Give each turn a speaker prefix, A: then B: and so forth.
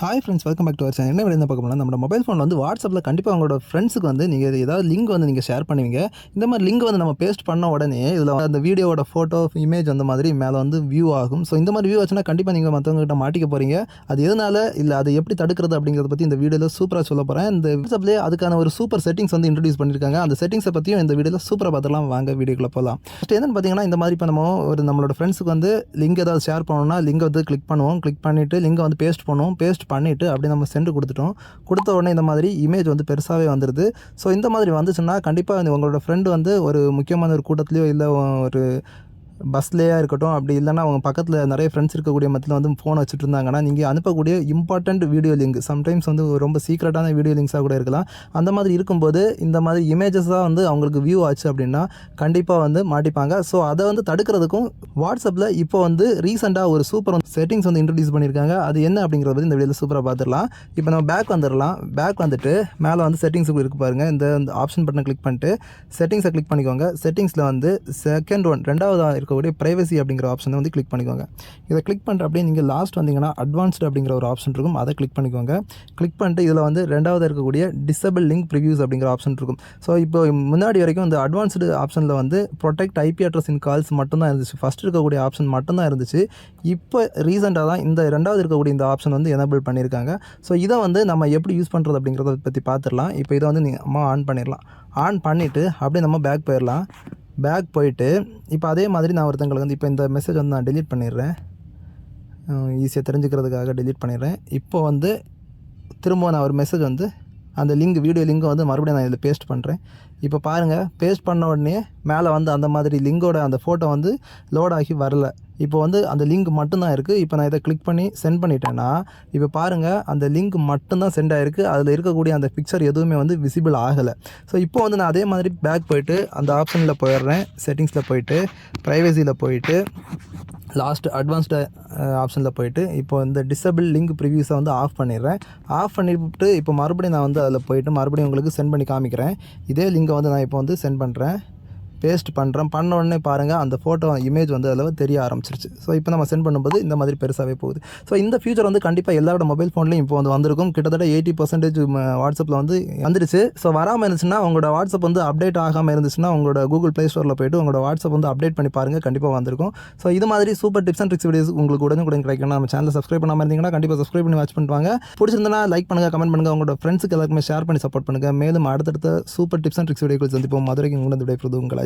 A: Hi friends welcome back to our channel என்ன விட பார்க்க போனால் நம்ம மொபைல் ஃபோன் வந்து வாட்ஸ்அப்பில் கண்டிப்பாக உங்களோட ஃப்ரெண்ட்ஸுக்கு வந்து நீங்கள் ஏதாவது லிங்க் வந்து நீங்கள் ஷேர் பண்ணுவீங்க. இந்த மாதிரி லிங்க் வந்து நம்ம பேஸ்ட் பண்ண உடனே இதில் அந்த வீடியோவோட ஃபோட்டோ இமேஜ் அந்த மாதிரி மேலே வந்து வியூ ஆகும். ஸோ இந்த மாதிரி வியூ ஆச்சுன்னா கண்டிப்பாக நீங்கள் மற்றவங்ககிட்ட மாட்டிக்க போகிறீங்க அது எதனால? இல்லை அதை எப்படி தடுக்கிறது அப்படிங்கிறத பற்றி இந்த வீடியோவில் சூப்பராக சொல்ல போகிறேன் இந்த வாட்ஸ்அப்லேயே அதுக்கான ஒரு சூப்பர் செட்டிங்ஸ் வந்து இன்ட்ரடியூஸ் பண்ணியிருக்காங்க அந்த செட்டிங்ஸை பற்றியும் இந்த வீடியோவில் சூப்பராக பார்த்துலாம் வாங்க வீடியோக்குள்ளே போகலாம் ஃபஸ்ட் என்னென்னு பார்த்தீங்கன்னா இந்த மாதிரி இப்போ நம்ம ஒரு நம்மளோட ஃப்ரெண்ட்ஸுக்கு வந்து லிங்க் ஏதாவது ஷேர் பண்ணணும்னா லிங்க் வந்து கிளிக் பண்ணுவோம். கிளிக் பண்ணிவிட்டு லிங்கை வந்து பேஸ்ட் பண்ணுவோம். பேஸ்ட் பண்ணிவிட்டு அப்படி நம்ம சென்ட் கொடுத்துட்டோம். கொடுத்த உடனே இந்த மாதிரி இமேஜ் வந்து பெருசாகவே வந்துடுது ஸோ இந்த மாதிரி வந்துச்சுன்னா கண்டிப்பாக உங்களோட ஃப்ரெண்டு வந்து ஒரு முக்கியமான ஒரு கூட்டத்துலையோ இல்லை ஒரு பஸ்லேயா இருக்கட்டும் அப்படி இல்லைன்னா அவங்க பக்கத்தில் நிறைய ஃப்ரெண்ட்ஸ் இருக்கக்கூடிய மத்தியில் வந்து ஃபோன் வச்சுட்டு இருந்தாங்கன்னா நீங்கள் அனுப்பக்கூடிய இம்பார்ட்டண்ட் வீடியோ லிங்க் சம்டைம்ஸ் வந்து ரொம்ப சீக்ரெட்டான வீடியோ லிங்க்ஸாக கூட இருக்கலாம். அந்த மாதிரி இருக்கும்போது இந்த மாதிரி இமேஜஸாக வந்து அவங்களுக்கு வியூ ஆச்சு அப்படின்னா கண்டிப்பாக வந்து மாட்டிப்பாங்க. ஸோ அதை வந்து தடுக்கிறதுக்கும் வாட்ஸ்அப்பில் இப்போ வந்து ரீசெண்டாக ஒரு சூப்பர் செட்டிங்ஸ் வந்து இன்ட்ரடியூஸ் பண்ணியிருக்காங்க. அது என்ன அப்படிங்கிறத பற்றி இந்த வீடியோவில் சூப்பராக பார்த்துடலாம். இப்போ நம்ம பேக் வந்துடலாம். பேக் வந்துட்டு மேலே வந்து செட்டிங்ஸ் இருக்கு பாருங்கள் இந்த ஆப்ஷன் பட்டனை கிளிக் பண்ணிட்டு செட்டிங்ஸை கிளிக் பண்ணிக்கோங்க. செட்டிங்ஸில் வந்து செகண்ட் ஒன் ரெண்டாவது இருக்கக்கூடிய ப்ரைவசி அப்படிங்கிற ஆப்ஷனை வந்து கிளிக் பண்ணிக்கோங்க. இதை கிளிக் பண்ணிட்டு அப்படியே நீங்கள் லாஸ்ட் வந்தீங்கன்னா அட்வான்ஸ்டு அப்படிங்கிற ஒரு ஆப்ஷன் இருக்கும். அதை கிளிக் பண்ணிக்கோங்க. கிளிக் பண்ணிட்டு இதில் வந்து ரெண்டாவது இருக்கக்கூடிய டிசபிள் லிங்க் ப்ரிவியூஸ் அப்படிங்கிற ஆப்ஷன் இருக்கும். ஸோ இப்போ முன்னாடி வரைக்கும் இந்த அட்வான்ஸ்டு ஆப்ஷனில் வந்து protect IP address in calls மட்டும்தான் இருந்துச்சு. ஃபஸ்ட் இருக்கக்கூடிய ஆப்ஷன் மட்டும்தான் இருந்துச்சு. இப்போ ரீசெண்டாக தான் இந்த ரெண்டாவது இருக்கக்கூடிய இந்த ஆப்ஷன் வந்து எனபிள் பண்ணியிருக்காங்க ஸோ இதை வந்து நம்ம எப்படி யூஸ் பண்ணுறது அப்படிங்கிறத பற்றி பார்த்துடலாம். இப்போ இதை வந்து நம்ம ஆன் பண்ணிடலாம். ஆன் பண்ணிவிட்டு அப்படியே நம்ம பேக் போயிடலாம். பேக் போயிட்டு இப்போ அதே மாதிரி நான் ஒருத்தங்களுக்கு வந்து இப்போ இந்த மெசேஜ் வந்து நான் டெலீட் பண்ணிடுறேன். ஈஸியாக தெரிஞ்சுக்கிறதுக்காக டெலீட் பண்ணிடுறேன். இப்போ வந்து திரும்ப நான் ஒரு மெசேஜ் வந்து அந்த லிங்க் வீடியோ லிங்கை வந்து மறுபடியும் நான் இதில் பேஸ்ட் பண்ணுறேன் இப்போ பாருங்கள் பேஸ்ட் பண்ண உடனே மேலே வந்து அந்த மாதிரி லிங்கோட அந்த ஃபோட்டோ வந்து லோட் ஆகி வரல. இப்போ வந்து அந்த லிங்க் மட்டும்தான் இருக்குது இப்போ நான் இதை கிளிக் பண்ணி சென்ட் பண்ணிட்டேன்னா இப்போ பாருங்கள் அந்த லிங்க் மட்டும்தான் சென்ட் ஆகிருக்கு அதில் இருக்கக்கூடிய அந்த பிக்சர் எதுவுமே வந்து விசிபிள் ஆகலை. ஸோ இப்போ வந்து நான் அதே மாதிரி பேக் போயிட்டு அந்த ஆப்ஷனில் போயிடுறேன். செட்டிங்ஸில் போயிட்டு ப்ரைவசியில் போயிட்டு லாஸ்ட் அட்வான்ஸ்டு ஆப்ஷனில் போயிட்டு இப்போ இந்த டிசபிள் லிங்க் ப்ரிவியூஸை வந்து ஆஃப் பண்ணிடுறேன். ஆஃப் பண்ணிவிட்டு இப்போ மறுபடியும் நான் வந்து அதில் போயிட்டு மறுபடியும் உங்களுக்கு சென்ட் பண்ணி காமிக்கிறேன். இதே லிங்கை வந்து நான் இப்போ வந்து சென்ட் பண்ணுறேன் பேஸ்ட் பண்ணுறேன் பண்ண உடனே பாருங்கள் அந்த ஃபோட்டோ இமேஜ் வந்து அதில் தெரிய ஆரம்பிச்சிருச்சு. ஸோ இப்போ நம்ம சென்ட் பண்ணும்போது இந்த மாதிரி பெருசாகவே போகுது. ஸோ இந்த ஃபியூச்சர் வந்து கண்டிப்பாக எல்லாரோட மொபைல் ஃபோன்லையும் இப்போ வந்து வந்திருக்கும். கிட்டத்தட்ட எயிட்டி பர்சன்டேஜ் வாட்ஸ்அப்பில் வந்து வந்துருச்சு. ஸோ வராமல் இருந்துச்சுன்னா உங்களோட வாட்ஸ்அப் வந்து அப்டேட் ஆகாமல் இருந்துச்சுன்னா உங்களோட கூகுள் ப்ளே ஸ்டோரில் போயிட்டு உங்களோட வாட்ஸ்அப் வந்து அப்டேட் பண்ணி பாருங்கள் கண்டிப்பாக வந்திருக்கும். ஸோ இது மாதிரி super tips and tricks videos உங்களுக்கு கூட கிடைக்கணும் நம்ம சேனலை சப்ஸ்கிரைப் பண்ணாமல் இருந்தீங்கன்னா கண்டிப்பாக சப்ஸ்கிரைப் பண்ணி வாட்ச் பண்ணுவாங்க பிடிச்சிருந்தனா லைக் பண்ணுங்கள் கமெண்ட் பண்ணுங்கள் உங்களோட ஃப்ரெண்ட்ஸுக்கு எல்லாருக்குமே ஷேர் பண்ணி சப்போர்ட் பண்ணுங்கள் மேலும் அடுத்தடுத்த சூப்பர் டிப்ஸ் அண்ட் ட்ரிக்ஸ் வீடியோக்கள் சந்திப்போம். மதுரைக்கு உங்களது விடைபெறுவது உங்களை